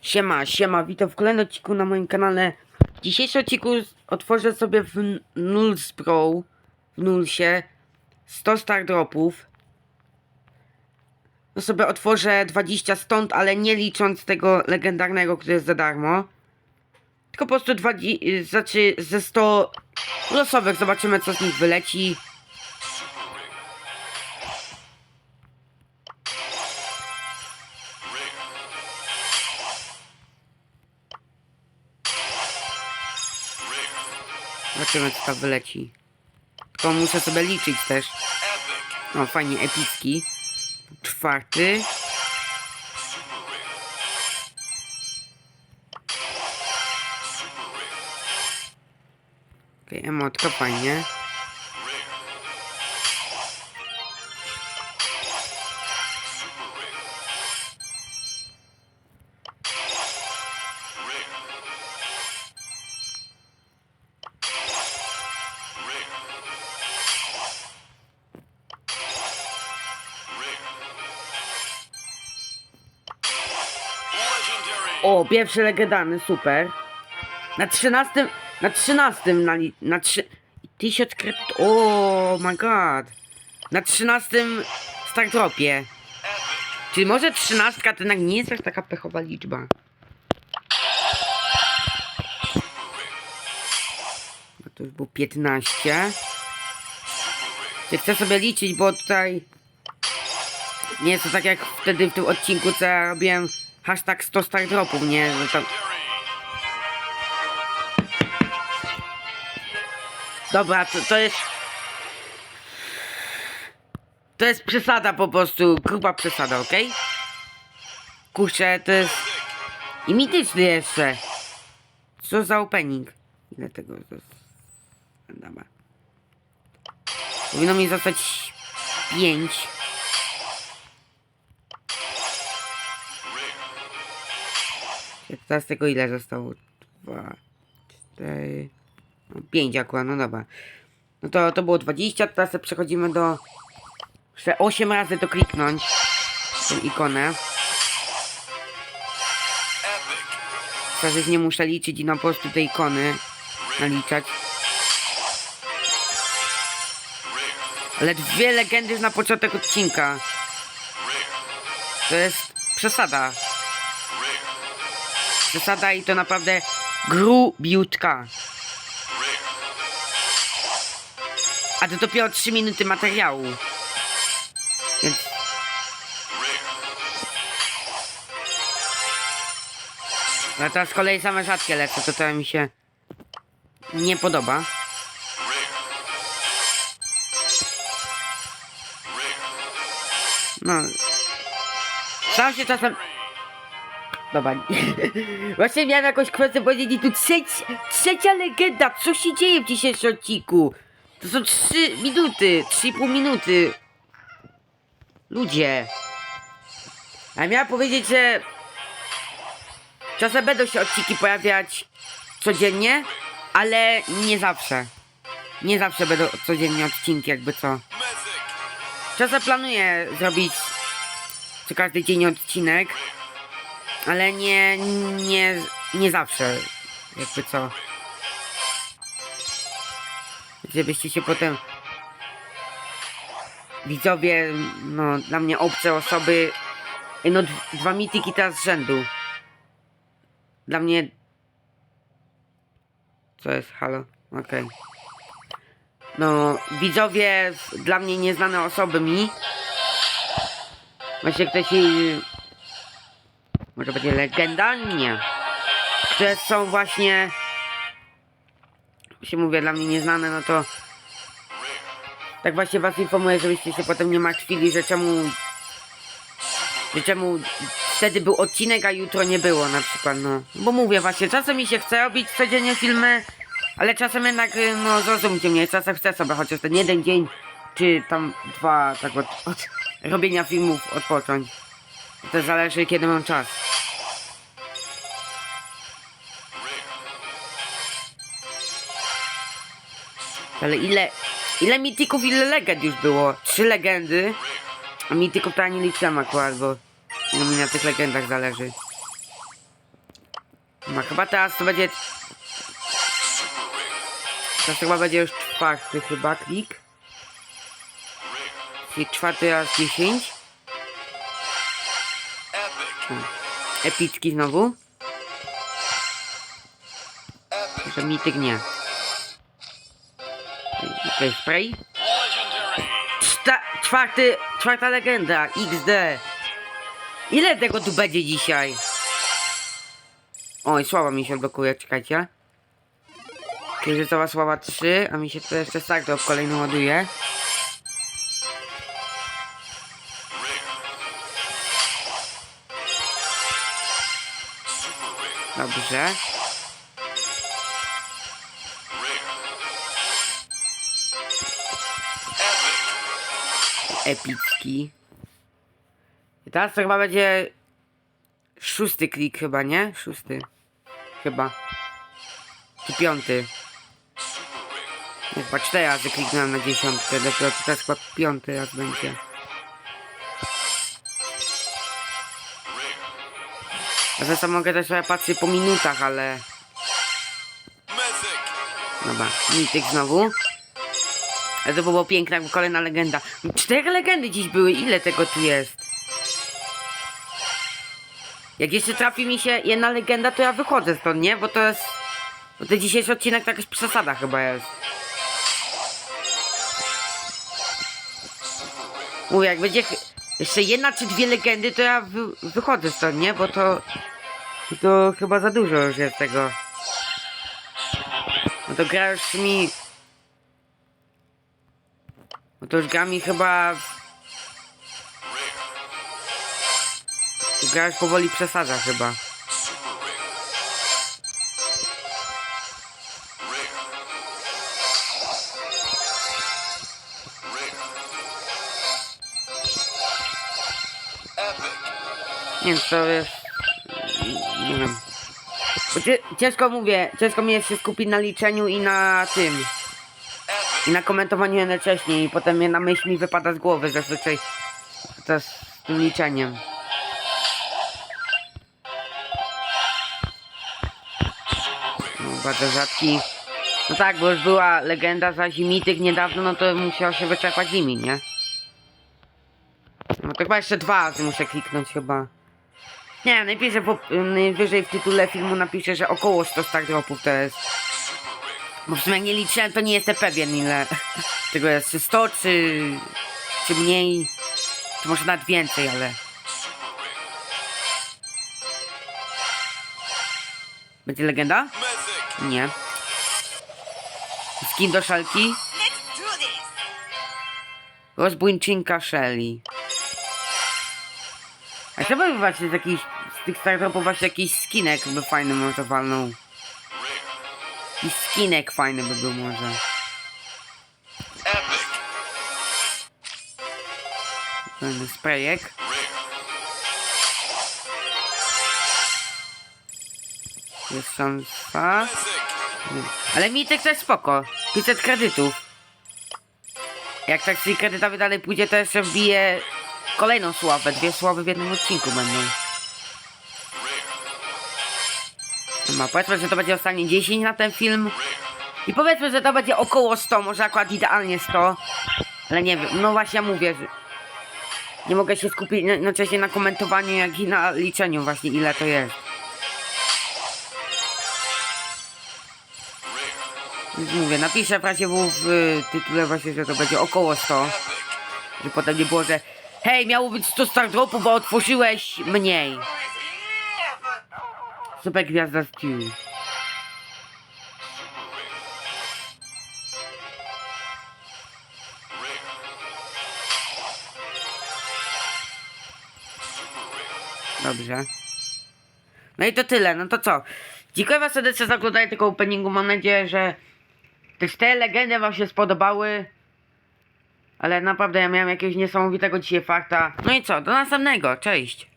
Siema, siema, witam w kolejnym odcinku na moim kanale. W dzisiejszym odcinku otworzę sobie w Nulls Pro, w Nullsie, 100 star dropów. No sobie otworzę 20 stąd, ale nie licząc tego legendarnego, który jest za darmo. Tylko po prostu 20, znaczy ze 100 losowych, zobaczymy co z nich wyleci. Zobaczymy co tam wyleci. Tylko muszę sobie liczyć też. O, fajnie, epicki. Czwarty. Okej, okay, emotka, fajnie. O, pierwszy legendarny, super. Na trzynastym, na trzynastym, na, na trzy... Tysiąc kredyt, o my god. Na trzynastym startropie. Czy może trzynastka to jednak nie jest aż taka pechowa liczba? No to już było 15. Ja chcę sobie liczyć, bo tutaj... Nie jest to tak jak wtedy w tym odcinku, co ja robiłem hashtag 100 star nie? Że tam... Dobra, to, to jest... To jest przesada po prostu, gruba przesada, okej? Kurczę, to jest... I mityczny jeszcze. Co za opening? Ile tego? Dobra. Powinno mi zostać 5. Teraz tego ile zostało? Dwa, cztery, no pięć akurat, no dobra. No to, to było 20, teraz przechodzimy do... Muszę 8 razy to kliknąć. Tą ikonę. Teraz nie muszę liczyć i na po prostu te ikony naliczać. Ale dwie legendy na początek odcinka. To jest przesada. Przesada i to naprawdę grubiutka. A to dopiero 3 minuty materiału. Więc... Ale teraz z kolei same rzadkie lecą, to to mi się nie podoba. No. Sam się czasem... Dobra. Właśnie miałem jakąś kwestię powiedzieć i tu trzecia, trzecia legenda. Co się dzieje w dzisiejszym odcinku? To są 3 minuty, 3,5 minuty. Ludzie. A miałem powiedzieć, że czasem będą się odcinki pojawiać codziennie, ale nie zawsze. Nie zawsze będą codziennie odcinki, jakby co. Czasem planuję zrobić co każdy dzień odcinek, ale nie, nie, nie zawsze, jakby co. Żebyście się potem widzowie, no dla mnie obce osoby, no dwa mityki teraz z rzędu. Dla mnie... Co jest? Halo? Okej. No, widzowie, dla mnie nieznane osoby mi. Właśnie ktoś. Może będzie legenda? Nie. Które są właśnie... Się mówię, dla mnie nieznane, no to... Tak właśnie was informuję, żebyście się potem nie martwili, że czemu... Że czemu wtedy był odcinek, a jutro nie było na przykład, no. Bo mówię właśnie, czasem mi się chce robić codziennie filmy, ale czasem jednak, y, no zrozumcie mnie, czasem chcę sobie chociaż ten jeden dzień, czy tam dwa, tak od, od robienia filmów odpocząć. To zależy kiedy mam czas. Ale ile, ile mitików, ile legend już było? Trzy legendy. A mitików to ani liczyłem akurat, bo no mi na tych legendach zależy. No chyba teraz to będzie... Teraz chyba będzie już czwarty chyba klik. Czyli czwarty raz 10. Epic. Epicki znowu. Że mityk nie. Tutaj spray. Legendary. Czta, czwarty, czwarta legenda, XD. Ile tego tu będzie dzisiaj? Oj, sława mi się odblokuje, czekajcie. Kryzysowa sława 3, a mi się to jeszcze Startop kolejny ładuje. Dobrze. Epicki. I teraz to chyba będzie szósty klik chyba, nie? Szósty. Chyba. Czy piąty. Chyba cztery razy kliknąłem na dziesiątkę, dopiero teraz chyba piąty raz będzie. Ja zresztą mogę też sobie patrzeć po minutach, ale... Dobra, mityk znowu. Ale to było piękne, jakby kolejna legenda. Cztery legendy dziś były, ile tego tu jest? Jak jeszcze trafi mi się jedna legenda, to ja wychodzę stąd, nie? Bo to jest... Bo ten dzisiejszy odcinek to jakaś przesada chyba jest. Mówię, jak będzie jeszcze jedna czy dwie legendy, to ja wy wychodzę stąd, nie? Bo to... To chyba za dużo już jest tego. No to gra już mi... No to już gra mi chyba... Gra już powoli przesadza chyba. Nie wiem, jest... Nie wiem. Ciężko mówię, ciężko mi jest się skupić na liczeniu i na tym. I na komentowaniu jednocześnie i potem jedna myśl mi wypada z głowy zazwyczaj. To z tym liczeniem. No, bardzo rzadki. No tak, bo już była legenda za zimityk niedawno, no to musiał się wyczerpać zimi, nie? No to chyba jeszcze dwa razy muszę kliknąć chyba. Nie wiem, najpiszę po, najwyżej w tytule filmu napiszę, że około 100 star dropów to jest. Bo w sumie nie liczyłem, to nie jestem pewien ile tego jest. Czy 100, czy, czy mniej. Czy może nawet więcej, ale... Będzie legenda? Nie. Skin do szalki? Rozbójczynka Shelly. A chciałbym by właśnie z jakichś, z tych startupów właśnie jakiś skinek by fajny może walnął. Jakiś skinek fajny by był może. Fajny sprayek. Jest szansa. Ale Mitek to jest spoko. 500 kredytów. Jak tak z kredytami dalej pójdzie, to jeszcze wbije kolejną sławę. Dwie sławy w jednym odcinku będą. No, powiedzmy, że to będzie ostatnie 10 na ten film. I powiedzmy, że to będzie około 100, może akurat idealnie 100. Ale nie wiem, no właśnie mówię, że nie mogę się skupić jednocześnie na komentowaniu, jak i na liczeniu właśnie ile to jest. Więc mówię, napiszę w razie W w tytule właśnie, że to będzie około 100. Że potem nie było, że hej, miało być 100 star dropów, bo otworzyłeś mniej. Super gwiazda Stew. Dobrze. No i to tyle, no to co? Dziękuję wam serdecznie za oglądanie tego openingu. Mam nadzieję, że te cztery legendy wam się spodobały. Ale naprawdę ja miałem jakiegoś niesamowitego dzisiaj farta. No i co, do następnego, cześć.